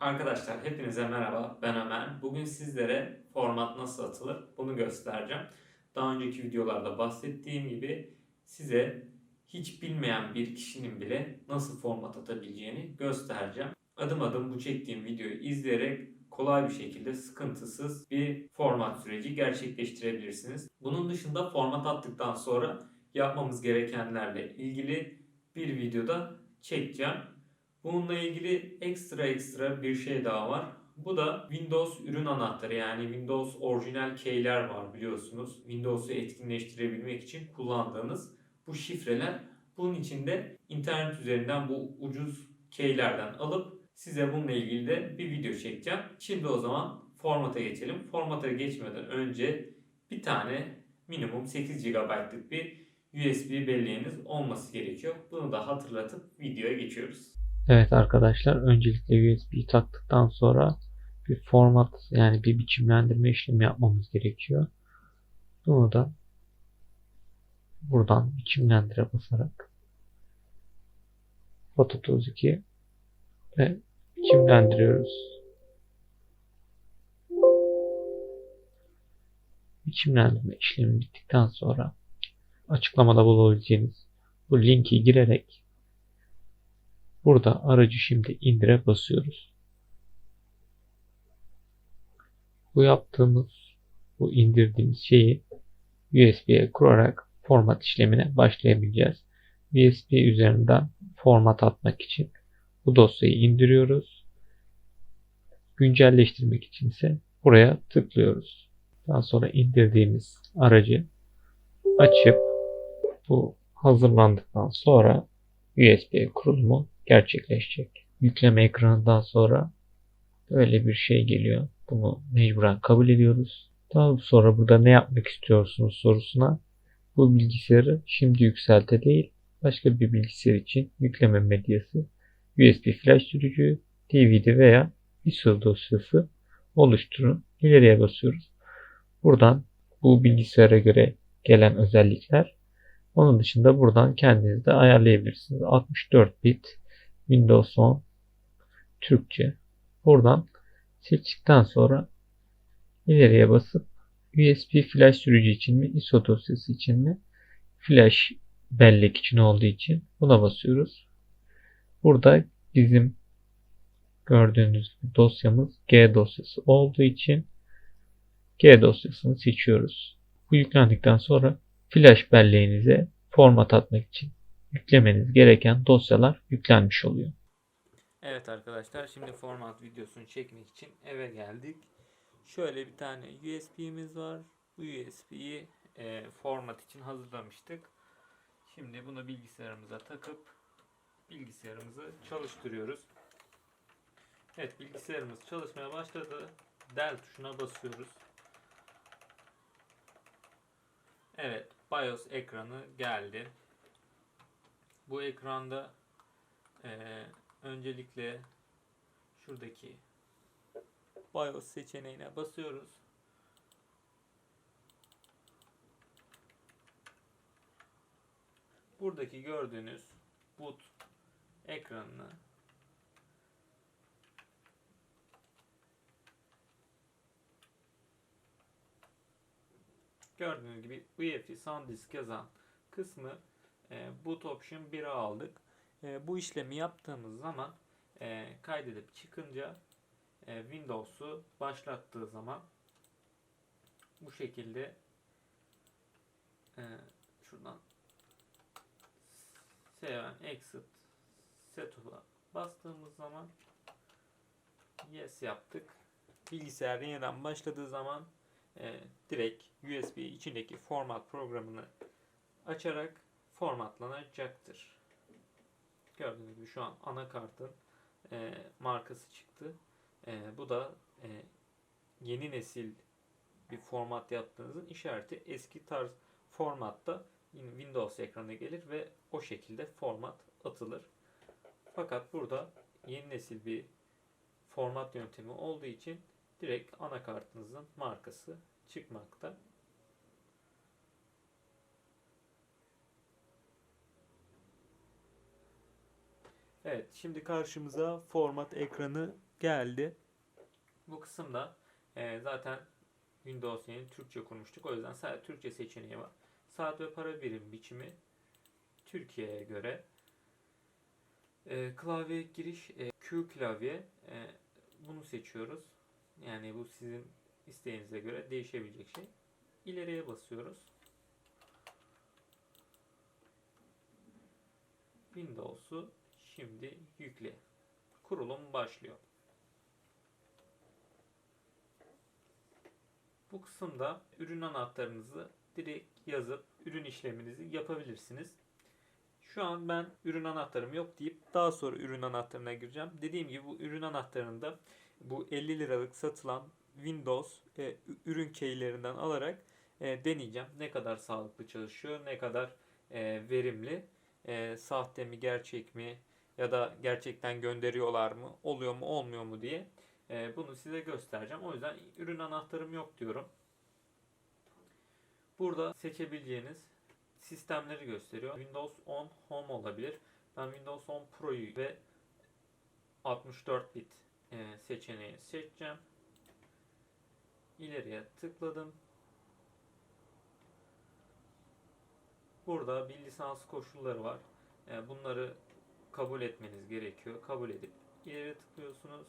Arkadaşlar hepinize merhaba. Ben Ömer. Bugün sizlere format nasıl atılır bunu göstereceğim. Daha önceki videolarda bahsettiğim gibi size hiç bilmeyen bir kişinin bile nasıl format atabileceğini göstereceğim. Adım adım bu çektiğim videoyu izleyerek kolay bir şekilde sıkıntısız bir format süreci gerçekleştirebilirsiniz. Bunun dışında format attıktan sonra yapmamız gerekenlerle ilgili bir videoda çekeceğim. Bununla ilgili ekstra ekstra bir şey daha var. Bu da Windows ürün anahtarı yani Windows orijinal keyler var biliyorsunuz. Windows'u etkinleştirebilmek için kullandığınız bu şifreler. Bunun için de internet üzerinden bu ucuz keylerden alıp size bununla ilgili de bir video çekeceğim. Şimdi o zaman formata geçelim. Formata geçmeden önce bir tane minimum 8 GB'lık bir USB belleğiniz olması gerekiyor. Bunu da hatırlatıp videoya geçiyoruz. Evet arkadaşlar öncelikle USB'yi taktıktan sonra bir format yani bir biçimlendirme işlemi yapmamız gerekiyor. Bunu da buradan biçimlendire basarak Photo 32 ve biçimlendiriyoruz. Biçimlendirme işlemi bittikten sonra açıklamada bulabileceğiniz bu linki girerek Burada aracı şimdi indire basıyoruz. Bu yaptığımız, bu indirdiğimiz şeyi USB'ye kurarak format işlemine başlayabileceğiz. USB üzerinden format atmak için bu dosyayı indiriyoruz. Güncelleştirmek için ise buraya tıklıyoruz. Daha sonra indirdiğimiz aracı açıp bu hazırlandıktan sonra USB kurulumu gerçekleşecek. Yükleme ekranından sonra böyle bir şey geliyor. Bunu mecburen kabul ediyoruz. Daha sonra burada ne yapmak istiyorsunuz sorusuna bu bilgisayarı şimdi yükselte değil başka bir bilgisayar için yükleme medyası USB flash sürücü, DVD veya ISO dosyası oluşturun. İleriye basıyoruz. Buradan bu bilgisayara göre gelen özellikler onun dışında buradan kendiniz de ayarlayabilirsiniz. 64 bit Windows 10 Türkçe. Buradan seçtikten sonra ileriye basıp USB flash sürücü için mi, ISO dosyası için mi, flash bellek için olduğu için buna basıyoruz. Burada bizim gördüğünüz dosyamız G dosyası olduğu için G dosyasını seçiyoruz. Bu yüklendikten sonra flash belleğinize format atmak için yüklemeniz gereken dosyalar yüklenmiş oluyor. Evet arkadaşlar şimdi format videosunu çekmek için eve geldik. Şöyle bir tane USB'miz var. Bu USB'yi e, format için hazırlamıştık. Şimdi bunu bilgisayarımıza takıp bilgisayarımızı çalıştırıyoruz. Evet bilgisayarımız çalışmaya başladı. Del tuşuna basıyoruz. Evet BIOS ekranı geldi. Bu ekranda e, öncelikle şuradaki BIOS seçeneğine basıyoruz. Buradaki gördüğünüz boot ekranını gördüğünüz gibi UEFI SanDisk yazan kısmı e, boot option 1'e aldık. E, bu işlemi yaptığımız zaman e, kaydedip çıkınca e, Windows'u başlattığı zaman bu şekilde e, şuradan Save Exit Setup'a bastığımız zaman Yes yaptık. Bilgisayar yeniden başladığı zaman e, direkt USB içindeki format programını açarak formatlanacaktır. Gördüğünüz gibi şu an anakartın e, markası çıktı. E, bu da e, yeni nesil bir format yaptığınızın işareti eski tarz formatta yine Windows ekranına gelir ve o şekilde format atılır. Fakat burada yeni nesil bir format yöntemi olduğu için direkt anakartınızın markası çıkmakta. Evet, şimdi karşımıza format ekranı geldi. Bu kısımda e, zaten Windows yeni Türkçe kurmuştuk. O yüzden sadece Türkçe seçeneği var. Saat ve para birim biçimi Türkiye'ye göre. E, klavye giriş e, Q klavye e, bunu seçiyoruz. Yani bu sizin isteğinize göre değişebilecek şey. İleriye basıyoruz. Windows'u şimdi yükle. Kurulum başlıyor. Bu kısımda ürün anahtarınızı direkt yazıp ürün işleminizi yapabilirsiniz. Şu an ben ürün anahtarım yok deyip daha sonra ürün anahtarına gireceğim. Dediğim gibi bu ürün anahtarında bu 50 liralık satılan Windows e, ürün keylerinden alarak e, deneyeceğim. Ne kadar sağlıklı çalışıyor, ne kadar e, verimli, e, sahte mi, gerçek mi ya da gerçekten gönderiyorlar mı, oluyor mu, olmuyor mu diye e, bunu size göstereceğim. O yüzden ürün anahtarım yok diyorum. Burada seçebileceğiniz sistemleri gösteriyor. Windows 10 Home olabilir. Ben Windows 10 Pro'yu ve 64 bit e, seçeneği seçeceğim. İleriye tıkladım. Burada bir lisans koşulları var. E, bunları kabul etmeniz gerekiyor. Kabul edip ileri tıklıyorsunuz.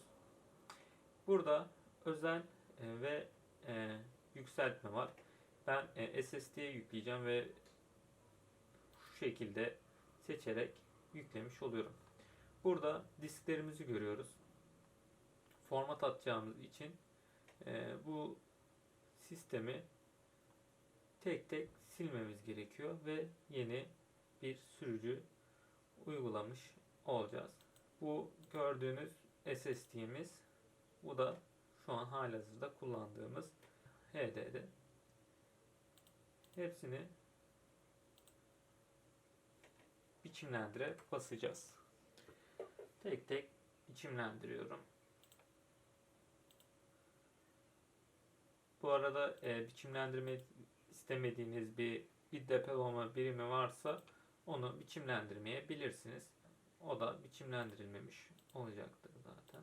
Burada özel e, ve e, yükseltme var. Ben e, SSD'ye yükleyeceğim ve şu şekilde seçerek yüklemiş oluyorum. Burada disklerimizi görüyoruz. Format atacağımız için bu sistemi tek tek silmemiz gerekiyor ve yeni bir sürücü uygulamış olacağız. Bu gördüğünüz SSD'miz. Bu da şu an halihazırda kullandığımız HDD. Hepsini biçimlendire basacağız. Tek tek biçimlendiriyorum. Bu arada e, biçimlendirme istemediğiniz bir bir depolama birimi varsa onu biçimlendirmeyebilirsiniz. O da biçimlendirilmemiş olacaktır zaten.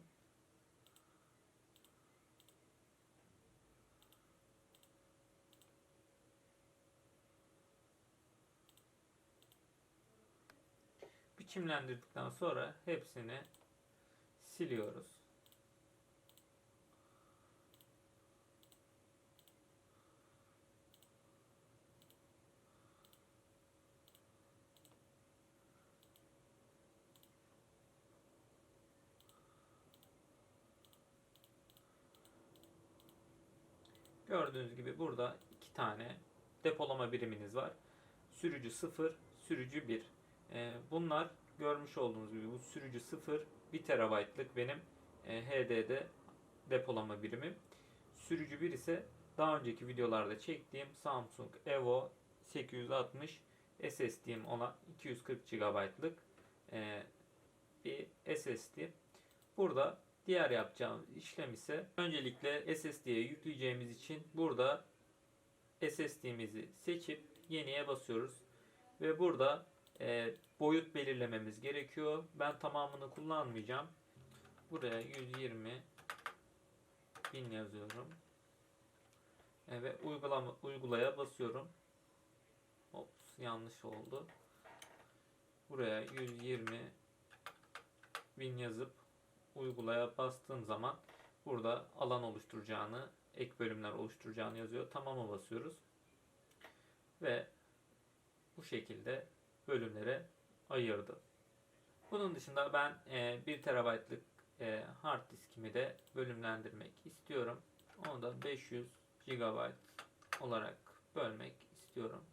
Biçimlendirdikten sonra hepsini siliyoruz. Gördüğünüz gibi burada iki tane depolama biriminiz var. Sürücü 0, sürücü 1. Ee, bunlar görmüş olduğunuz gibi bu sürücü 0 1 terabaytlık benim e, HDD depolama birimim. Sürücü 1 ise daha önceki videolarda çektiğim Samsung Evo 860 SSD'm olan 240 GB'lık bir SSD. Burada diğer yapacağımız işlem ise öncelikle SSD'ye yükleyeceğimiz için burada SSD'mizi seçip yeniye basıyoruz. Ve burada e, boyut belirlememiz gerekiyor. Ben tamamını kullanmayacağım. Buraya 120 bin yazıyorum. E, ve uygulama, uygulaya basıyorum. Ops yanlış oldu. Buraya 120 bin yazıp uygulaya bastığım zaman burada alan oluşturacağını, ek bölümler oluşturacağını yazıyor. Tamam'a basıyoruz. Ve bu şekilde bölümlere ayırdı. Bunun dışında ben e, 1 TB'lık e, hard diskimi de bölümlendirmek istiyorum. Onu da 500 GB olarak bölmek istiyorum.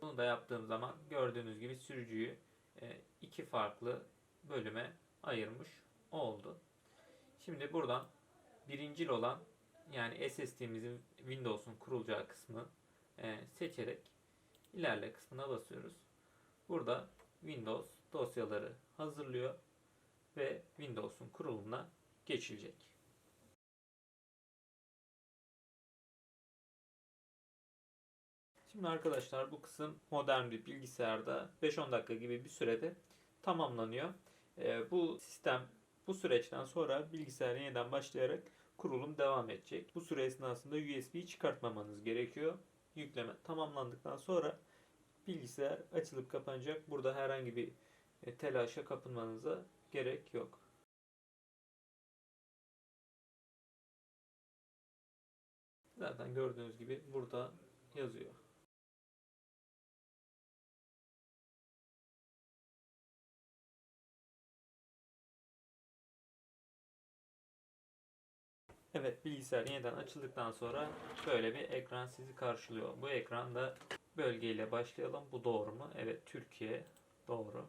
Bunu da yaptığım zaman gördüğünüz gibi sürücüyü e, iki farklı bölüme ayırmış oldu. Şimdi buradan birincil olan yani SSD'mizin Windows'un kurulacağı kısmı e, seçerek ilerle kısmına basıyoruz. Burada Windows dosyaları hazırlıyor ve Windows'un kurulumuna geçilecek. Şimdi arkadaşlar bu kısım modern bir bilgisayarda 5-10 dakika gibi bir sürede tamamlanıyor. Ee, bu sistem bu süreçten sonra bilgisayar yeniden başlayarak kurulum devam edecek. Bu süre esnasında USB'yi çıkartmamanız gerekiyor. Yükleme tamamlandıktan sonra bilgisayar açılıp kapanacak. Burada herhangi bir e, telaşa kapılmanıza gerek yok. Zaten gördüğünüz gibi burada yazıyor. Evet bilgisayar yeniden açıldıktan sonra böyle bir ekran sizi karşılıyor. Bu ekranda bölgeyle başlayalım. Bu doğru mu? Evet Türkiye doğru.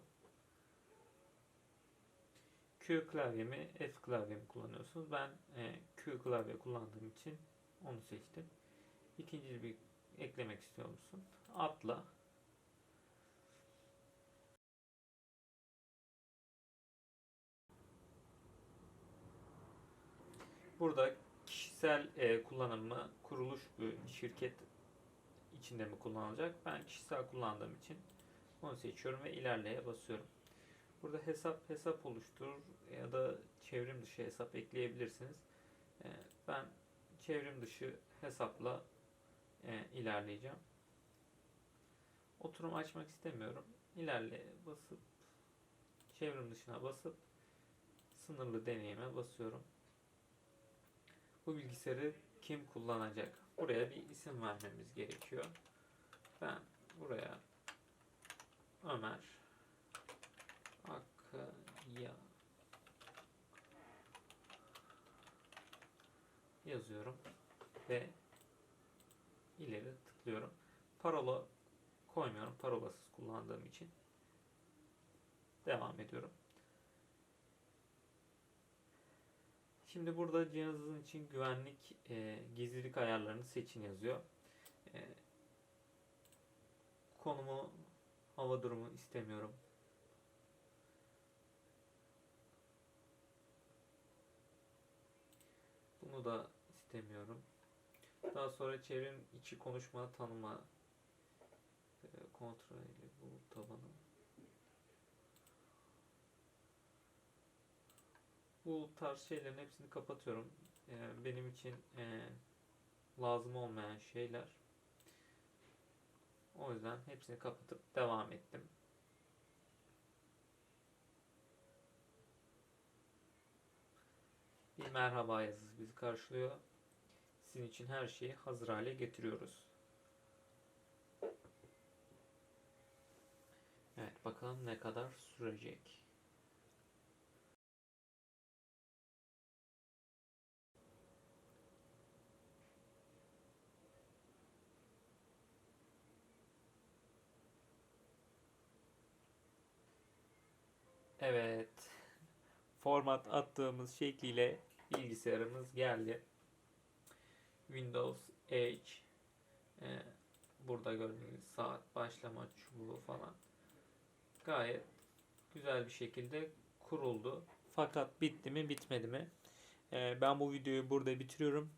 Q klavye mi F klavye mi kullanıyorsunuz? Ben e, Q klavye kullandığım için onu seçtim. İkinci bir eklemek istiyor musun? Atla. Burada kişisel e, kullanım mı, kuruluş şirket içinde mi kullanılacak? Ben kişisel kullandığım için onu seçiyorum ve ilerleye basıyorum. Burada hesap hesap oluştur ya da çevrim dışı hesap ekleyebilirsiniz. E, ben çevrim dışı hesapla e, ilerleyeceğim. Oturum açmak istemiyorum. İlerle basıp çevrim dışına basıp sınırlı deneyime basıyorum. Bu bilgisayarı kim kullanacak? Buraya bir isim vermemiz gerekiyor. Ben buraya Ömer Akkaya yazıyorum ve ileri tıklıyorum. Parola koymuyorum. Parolasız kullandığım için. Devam ediyorum. Şimdi burada cihazınız için güvenlik e, gizlilik ayarlarını seçin yazıyor. E, konumu hava durumu istemiyorum. Bunu da istemiyorum. Daha sonra çevrim içi konuşma tanıma e, kontrol ile bu tabanı. Bu tarz şeylerin hepsini kapatıyorum. E, benim için e, lazım olmayan şeyler. O yüzden hepsini kapatıp devam ettim. Bir merhaba yazısı bizi karşılıyor. Sizin için her şeyi hazır hale getiriyoruz. Evet bakalım ne kadar sürecek. Evet. Format attığımız şekliyle bilgisayarımız geldi. Windows Edge e, burada gördüğünüz saat başlama çubuğu falan gayet güzel bir şekilde kuruldu. Fakat bitti mi bitmedi mi? E, ben bu videoyu burada bitiriyorum.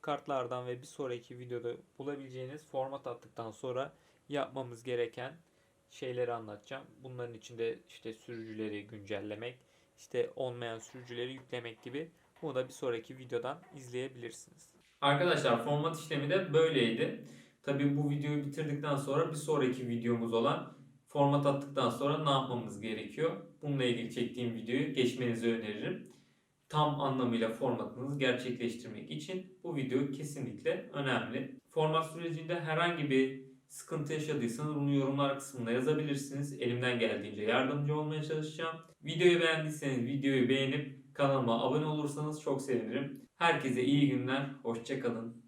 Kartlardan ve bir sonraki videoda bulabileceğiniz format attıktan sonra yapmamız gereken şeyleri anlatacağım. Bunların içinde işte sürücüleri güncellemek, işte olmayan sürücüleri yüklemek gibi. Bunu da bir sonraki videodan izleyebilirsiniz. Arkadaşlar format işlemi de böyleydi. Tabii bu videoyu bitirdikten sonra bir sonraki videomuz olan format attıktan sonra ne yapmamız gerekiyor? Bununla ilgili çektiğim videoyu geçmenizi öneririm. Tam anlamıyla formatınızı gerçekleştirmek için bu video kesinlikle önemli. Format sürecinde herhangi bir sıkıntı yaşadıysanız bunu yorumlar kısmında yazabilirsiniz. Elimden geldiğince yardımcı olmaya çalışacağım. Videoyu beğendiyseniz videoyu beğenip kanalıma abone olursanız çok sevinirim. Herkese iyi günler, hoşçakalın.